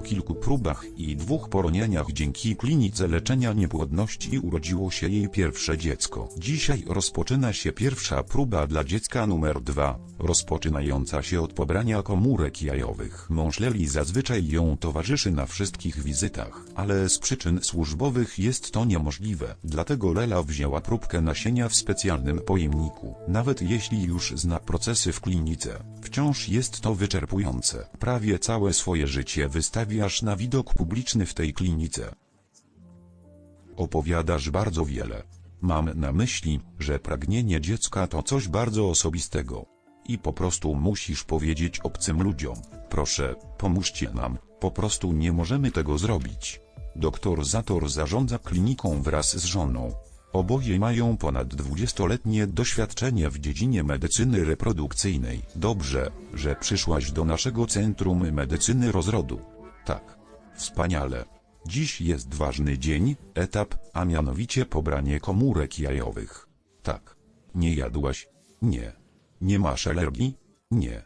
Po kilku próbach i dwóch poronieniach dzięki klinice leczenia niepłodności urodziło się jej pierwsze dziecko. Dzisiaj rozpoczyna się pierwsza próba dla dziecka numer dwa, rozpoczynająca się od pobrania komórek jajowych. Mąż Leli zazwyczaj ją towarzyszy na wszystkich wizytach, ale z przyczyn służbowych jest to niemożliwe. Dlatego Lela wzięła próbkę nasienia w specjalnym pojemniku. Nawet jeśli już zna procesy w klinice, wciąż jest to wyczerpujące. Prawie całe swoje życie wystawiasz na widok publiczny w tej klinice. Opowiadasz bardzo wiele. Mam na myśli, że pragnienie dziecka to coś bardzo osobistego. I po prostu musisz powiedzieć obcym ludziom, proszę, pomóżcie nam, po prostu nie możemy tego zrobić. Doktor Zator zarządza kliniką wraz z żoną. Oboje mają ponad 20-letnie doświadczenie w dziedzinie medycyny reprodukcyjnej. Dobrze, że przyszłaś do naszego Centrum Medycyny Rozrodu. Tak. Wspaniale. Dziś jest ważny dzień, etap, a mianowicie pobranie komórek jajowych. Tak. Nie jadłaś? Nie. Nie masz alergii? Nie.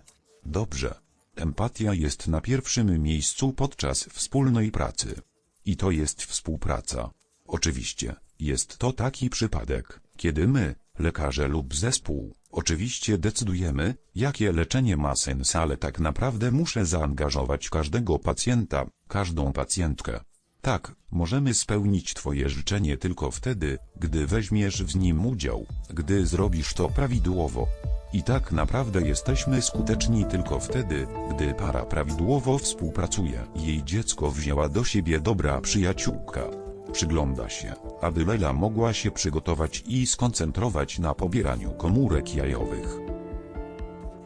Dobrze. Empatia jest na pierwszym miejscu podczas wspólnej pracy. I to jest współpraca. Oczywiście, jest to taki przypadek, kiedy my, lekarze lub zespół, oczywiście decydujemy, jakie leczenie ma sens, ale tak naprawdę muszę zaangażować każdego pacjenta, każdą pacjentkę. Tak, możemy spełnić Twoje życzenie tylko wtedy, gdy weźmiesz w nim udział, gdy zrobisz to prawidłowo. I tak naprawdę jesteśmy skuteczni tylko wtedy, gdy para prawidłowo współpracuje. Jej dziecko wzięła do siebie dobra przyjaciółka. Przygląda się, aby Lela mogła się przygotować i skoncentrować na pobieraniu komórek jajowych.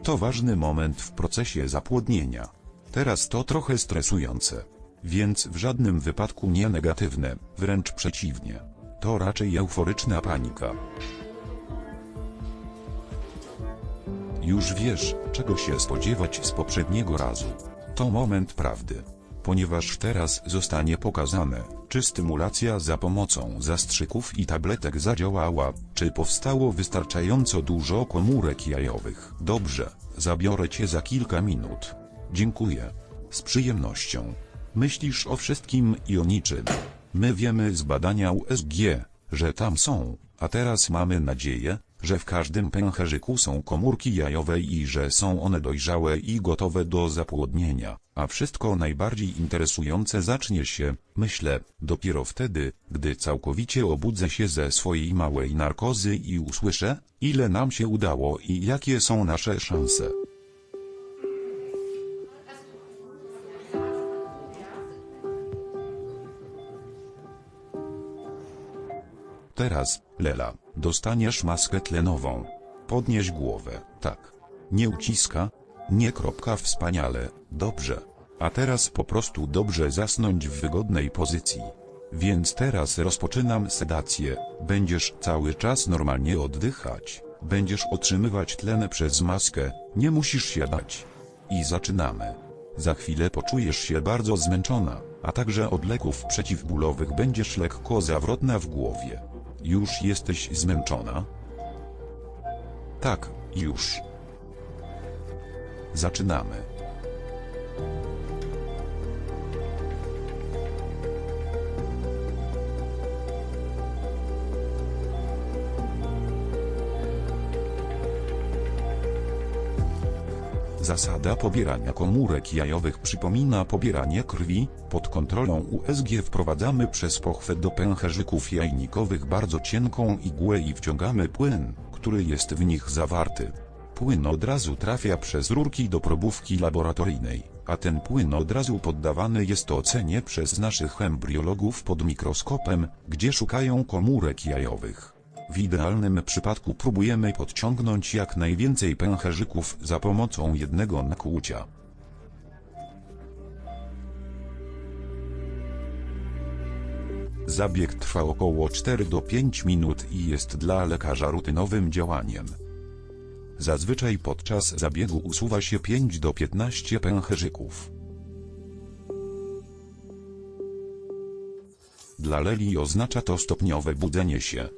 To ważny moment w procesie zapłodnienia. Teraz to trochę stresujące. Więc w żadnym wypadku nie negatywne, wręcz przeciwnie. To raczej euforyczna panika. Już wiesz, czego się spodziewać z poprzedniego razu. To moment prawdy. Ponieważ teraz zostanie pokazane, czy stymulacja za pomocą zastrzyków i tabletek zadziałała, czy powstało wystarczająco dużo komórek jajowych. Dobrze, zabiorę cię za kilka minut. Dziękuję. Z przyjemnością. Myślisz o wszystkim i o niczym. My wiemy z badania USG, że tam są, a teraz mamy nadzieję, że w każdym pęcherzyku są komórki jajowe i że są one dojrzałe i gotowe do zapłodnienia. A wszystko najbardziej interesujące zacznie się, myślę, dopiero wtedy, gdy całkowicie obudzę się ze swojej małej narkozy i usłyszę, ile nam się udało i jakie są nasze szanse. Teraz, Lela, dostaniesz maskę tlenową. Podnieś głowę, tak. Nie uciska? Nie kropka wspaniale, dobrze. A teraz po prostu dobrze zasnąć w wygodnej pozycji. Więc teraz rozpoczynam sedację, będziesz cały czas normalnie oddychać. Będziesz otrzymywać tlen przez maskę, nie musisz siadać. I zaczynamy. Za chwilę poczujesz się bardzo zmęczona, a także od leków przeciwbólowych będziesz lekko zawrotna w głowie. Już jesteś zmęczona? Tak, już. Zaczynamy. Zasada pobierania komórek jajowych przypomina pobieranie krwi. Pod kontrolą USG wprowadzamy przez pochwę do pęcherzyków jajnikowych bardzo cienką igłę i wciągamy płyn, który jest w nich zawarty. Płyn od razu trafia przez rurki do probówki laboratoryjnej, a ten płyn od razu poddawany jest ocenie przez naszych embriologów pod mikroskopem, gdzie szukają komórek jajowych. W idealnym przypadku próbujemy podciągnąć jak najwięcej pęcherzyków za pomocą jednego nakłucia. Zabieg trwa około 4 do 5 minut i jest dla lekarza rutynowym działaniem. Zazwyczaj podczas zabiegu usuwa się 5 do 15 pęcherzyków. Dla Leli oznacza to stopniowe budzenie się.